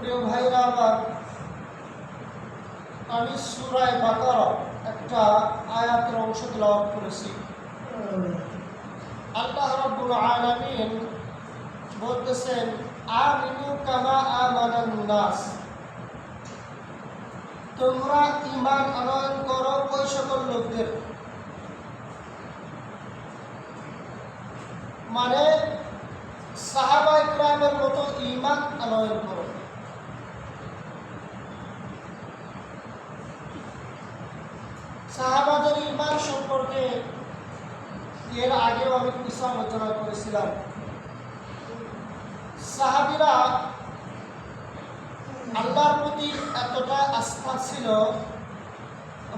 প্রিয় ভাইরা আমার, আমি সুরায় বাকারা একটা আয়াতের অংশ তেলাওয়াত করেছি। আল্লাহ রাব্বুল আলামিন বলতেছেন, আমিনু কামা আমানান নাস। তোমরা ইমান আনয়ন করো ওই সকল লোকদের। মানে সাহাবা ইকরামের মতো ইমান আনয়ন করো সাহাবাদের ঈমান সম্পর্কে এর আগেও আমি কিছু আলোচনা করেছিলাম। সাহাবিরা আল্লাহর প্রতি এতটা আস্থা ছিল,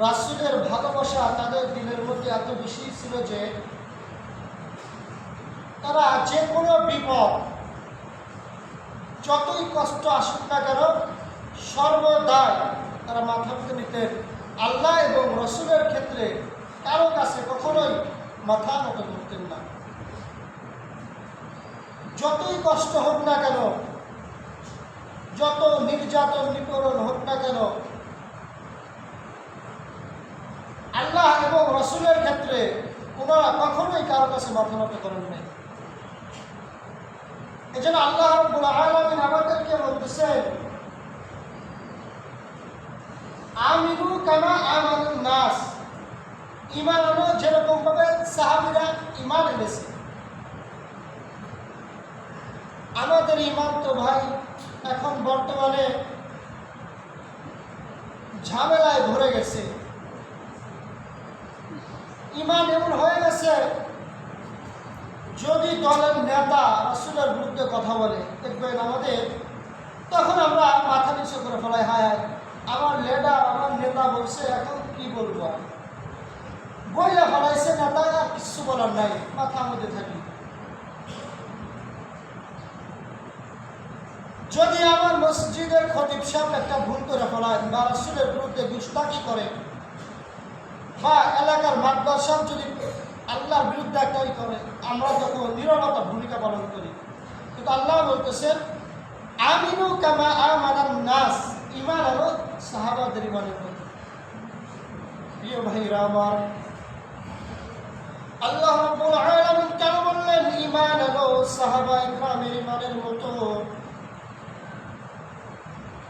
রাসুলের ভালোবাসা তাদের দিলের মধ্যে এত বেশি ছিল যে, তারা যে কোনো বিপদ, যতই কষ্ট আসুক না কেন, সর্বদাই তারা মাথা নিতেন। আল্লাহ এবং রসুলের ক্ষেত্রে কারও কাছে কখনোই মাথা নত করতেন না। যতই কষ্ট হোক না কেন, যত নির্যাতন নিপীড়ন হোক না কেন, আল্লাহ এবং রসুলের ক্ষেত্রে ওনারা কখনোই কারও কাছে মাথা নত করেন নাই। এই জন্য আল্লাহ আলামিন আমাদেরকে বলতেছেন, আমিনু কামা আমানুন নাস। ইমান আনো যেরকম ভাবে সাহাবীরা ইমান এনেছে। আমাদের ইমান তো ভাই এখন বর্তমানে ঝামেলায় ভরে গেছে। ইমান এমন হয়ে গেছে, যদি দলের নেতা রাসুলের বিরুদ্ধে কথা বলে, দেখবেন আমাদের, তখন আমরা মাথা নিচু করে ফেলাই হায়, আমার লিডার, আমার নেতা বলছে, এখন কি বলব আর? বইলে ফেলাইছে নেতা আর কিছু বলার নাই, মাথা মধ্যে থাকি যদি আমার মসজিদের খতিব সাহেব একটা ভুল করে ফেলায়, বা রাসুলের বিরুদ্ধে গুস্তাকি করে, বা এলাকার মাদ্রাসা যদি আল্লাহর বিরুদ্ধে একটাই করে, আমরা তখন নিরবতা ভূমিকা পালন করি। কিন্তু আল্লাহ বলতেছেন, আমিনু কামা আমানান নাস ইমান হলো সাহাবাদের ইমানের প্রিয় ভাইরা আমার আল্লাহ রাব্বুল আলামিন কেন বললেন ইমান হলো সাহাবা ইকরামের ইমানের মতো?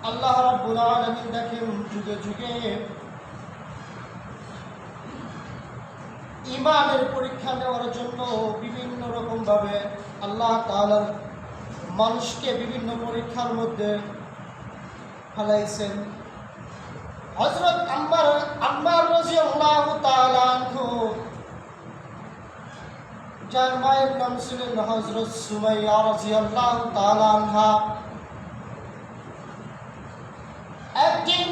আল্লাহ রাব্বুল আলামিন দেখেন যুগে যুগে ইমানের পরীক্ষা নেওয়ার জন্য বিভিন্ন রকম ভাবে আল্লাহ তাআলার মানুষকে বিভিন্ন পরীক্ষার মধ্যে ফেলাইছেন। হজরত আম্বার আম্বার রাদিয়াল্লাহু তাআলা আনহু যার মায়ের নাম ছিলেন হজরত সুমাইয়া রাদিয়াল্লাহু তাআলা আনহা। একদিন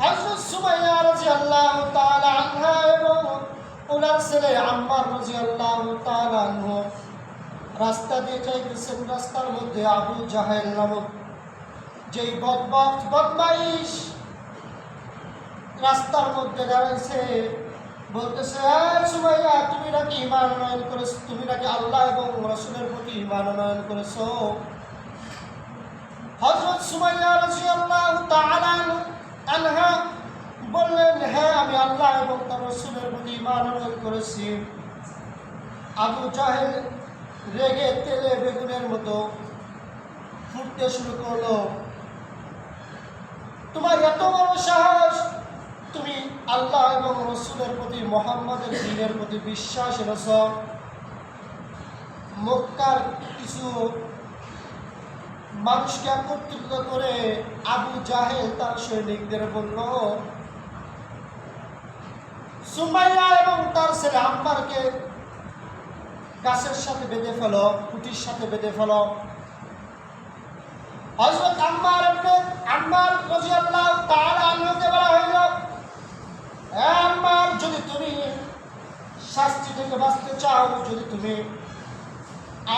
হজরত সুমাইয়া রাদিয়াল্লাহু তাআলা আনহা এবং ওনার ছেলে আম্মার রাদিয়াল্লাহু তাআলা আনহু রাস্তা দিয়ে যাইতেছেন, রাস্তার মধ্যে আবু জাহেল নামক যেই বদমাইশ রাস্তার মধ্যে দাঁড়াইছে বলতেছে, "এই সুমাইয়া, তুমি নাকি ইমান উন্নয়ন করেছ তুমি নাকি আল্লাহ এবং রসুলের প্রতি ইমান উন্নয়ন করেছ? হজরত সুমাইয়া রাদিয়াল্লাহু তাআলা আনহা বললেন হ্যাঁ আমি আল্লাহ এবং তার রসুলের প্রতি ইমান উন্নয়ন করেছি। আবু জাহেল রেগে তেলে বেগুনের মতো ফুটতে শুরু করল। তোমার এত বড় সাহস তুমি আল্লাহ এবং রসুলের প্রতি, মোহাম্মদের দিনের প্রতি বিশ্বাস এনেছ। মক্কার কিছু মানুষকে একত্রিত করে আবু জাহেল তার সৈনিকদের বলল সুমাইয়া এবং তার ছেলে আম্মারকে গাছের সাথে বেঁধে ফেলো খুঁটির সাথে বেঁধে ফেলো। হযরত আম্মার ইবনে আম্মার রাদিয়াল্লাহু তাআলা আনহুকে বলা হইল হে আম্মার যদি তুমি শাস্তি থেকে বাঁচতে চাও যদি তুমি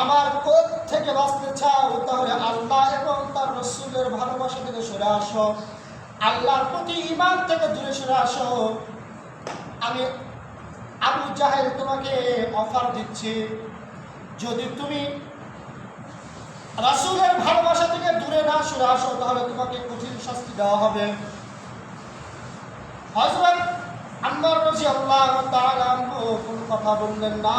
আমার কোপ থেকে বাঁচতে চাও, তাহলে আল্লাহ এবং তার রসুলের ভালোবাসা থেকে সরে আসো। আল্লাহর প্রতি ইমান থেকে দূরে সরে আসো। আমি আবু জাহেল তোমাকে অফার দিচ্ছি, যদি তুমি রাসূলের ভালোবাসা থেকে দূরে না সরে আসো, তাহলে তোমাকে কঠিন শাস্তি দেওয়া হবে। হযরত কথা বললেন না?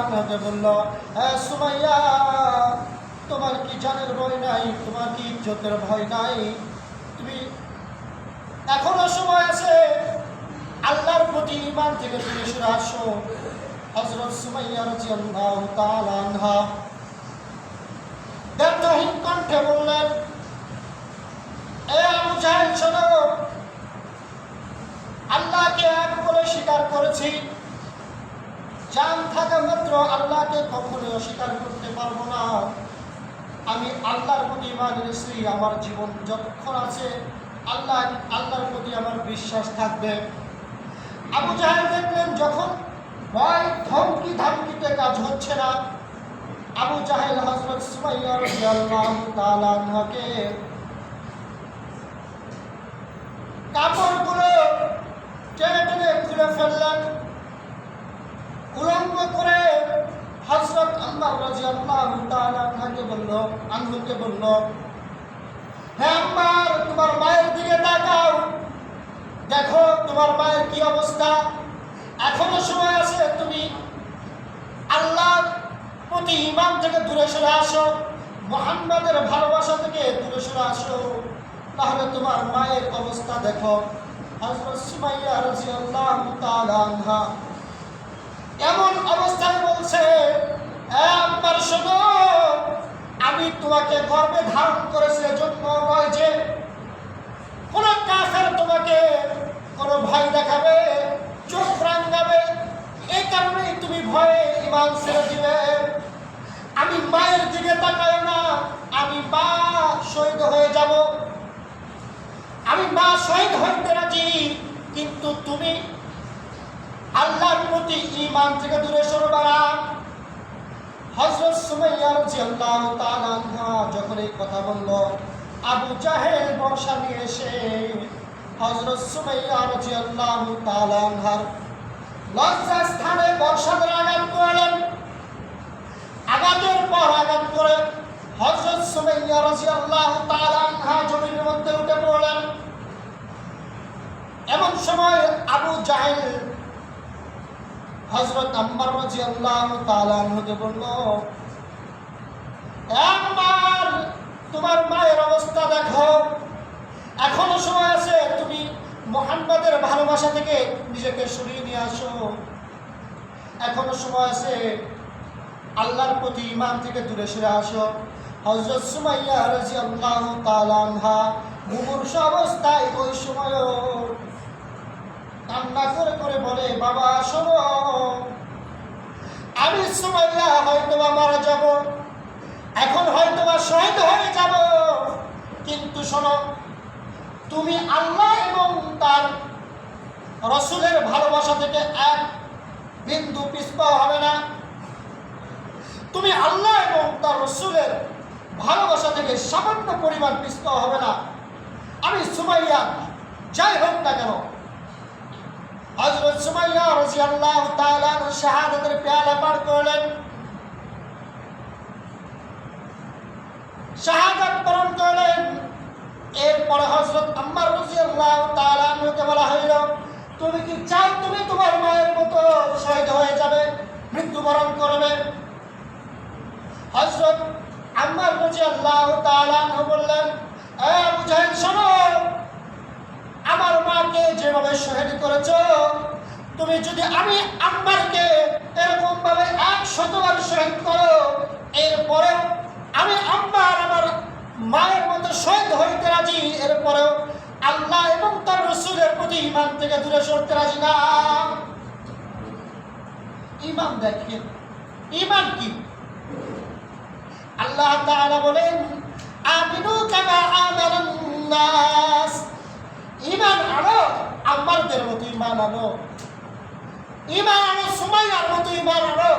আনহাকে বলল, হে সুমাইয়া, তোমার কি জানের ভয় নাই? তোমার কি ইজ্জতের ভয় নাই? তুমি এখনও সময় আছে, আল্লাহর প্রতি ইমান থেকে তুমি সরে আসো। হযরত সুমাইয়া তাআলা আনহা ব্যর্থহীন কণ্ঠে বললেন আল্লাহকে এক বলে স্বীকার করেছি। জান থাকা মাত্র আল্লাহকে কখনো অস্বীকার করতে পারব না। আমি আল্লাহর প্রতি ইমান এনেছি, আমার জীবন যতক্ষণ আছে, আল্লাহ আল্লাহর প্রতি আমার বিশ্বাস থাকবে। আবু জাহেল দেখলেন যখন ভয়, ধমকি, ধামকিতে কাজ হচ্ছে না, আবু জাহেল হজরত সুমাইয়া রাদিয়াল্লাহু তাআলা কাপড়গুলো টেনে টেনে খুলে ফেললেন। উলঙ্গ করে হজরত আল্লাহ রাদিয়াল্লাহু তাআলা আনহাকে বলল, আনহুকে বলল, হে আম্মার, তোমার মায়ের দিকে তাকাও। দেখো, তোমার মায়ের কি অবস্থা? এখনও সময় আছে, তুমি আল্লাহর প্রতি ইমান থেকে দূরে সরে আসো, মোহাম্মদের ভালোবাসা থেকে দূরে সরে আসো। তাহলে তোমার মায়ের অবস্থা দেখো। এমন অবস্থায় বলছে, "এ শোনো, আমি তোমাকে গর্বে ধারণ করেছি এজন্য নয় যে কোন কাফের তোমাকে কোন ভয় দেখাবে, চোখ রাঙাবে এই কারণেই তুমি ভয়ে ইমান ছেড়ে দিবে আমি মায়ের দিকে তাকাই না আমি মা শহীদ হয়ে যাব আমি মা শহীদ হইতে রাজি কিন্তু তুমি আল্লাহর প্রতি ইমান থেকে দূরে সরবা না হযরত সুমাইয়া রাদিয়াল্লাহু তাআলা যখন এই কথা বলল, আবু জাহেল বর্ষা নিয়ে এসে হযরত সুমাইয়া রাদিয়াল্লাহু তাআলা লজ্জা স্থানে বর্ষা করে আঘাত করলেন। আঘাতের পর আঘাত করে হযরত সুমাইয়া রাদিয়াল্লাহু তাআলা জমির মধ্যে উঠে পড়লেন। এমন সময় আবু জাহেল হজরত আম্মার রাদিয়াল্লাহু তাআলা আনহুকে বলল "এ আম্মার তোমার মায়ের অবস্থা দেখো এখনও সময় আছে, তুমি মোহাম্মদের ভালোবাসা থেকে নিজেকে সরিয়ে নিয়ে আসো। এখনও সময় আছে, আল্লাহর প্রতি ইমান থেকে দূরে সরে আসো। হজরত সুমাইয়া রাদিয়াল্লাহু তাআলা আনহা মুমূর্ষ অবস্থায় ওই সময়ও কান্না করে করে বলে, বাবা, শোনো। আমি সুমাইয়া হয়তো বা মারা যাব। এখন হয়তো বা শহীদ হয়ে যাব। কিন্তু শোনো, তুমি আল্লাহ এবং তার রসুলের ভালোবাসা থেকে এক বিন্দু পিছপা হবে না। তুমি আল্লাহ এবং তার রসুলের ভালোবাসা থেকে সামান্য পরিমাণ পিছপা হবে না। আমি সুমাইয়া, যাই হোক না কেন হযরত সুমাইয়া রাদিয়াল্লাহু তাআলা শাহাদাতের পেয়ালা পার করলেন। শাহাদাত বরণ করলেন। এরপরে হযরত আম্মার রাদিয়াল্লাহু তাআলা কে বলা হইল, তুমি কি চাও তুমি তোমার মায়ের মতো শহীদ হয়ে যাবে, মৃত্যুবরণ করবে? হযরত আম্মার রাদিয়াল্লাহু তাআলা বললেন, এ আবু জাহেল শোনো, আমার মাকে যেভাবে শহীদ করেছ তুমি যদি আমি আম্মারকে এরকম ভাবে এক শতবার শহীদ করো এরপরেও আমি আম্মার আমার মায়ের মতো শহীদ হইতে রাজি, এরপরেও আল্লাহ এবং তার রসুলের প্রতি ইমান থেকে দূরে সরতে রাজি না। ইমান দেখেন ইমান কি? আল্লাহ তাআলা বলেন, আমিনু কামা আমানান নাস। ইমান আনো আমারদের মতো ইমান আনো। ইমান আনো আর মতো ইমান আনো।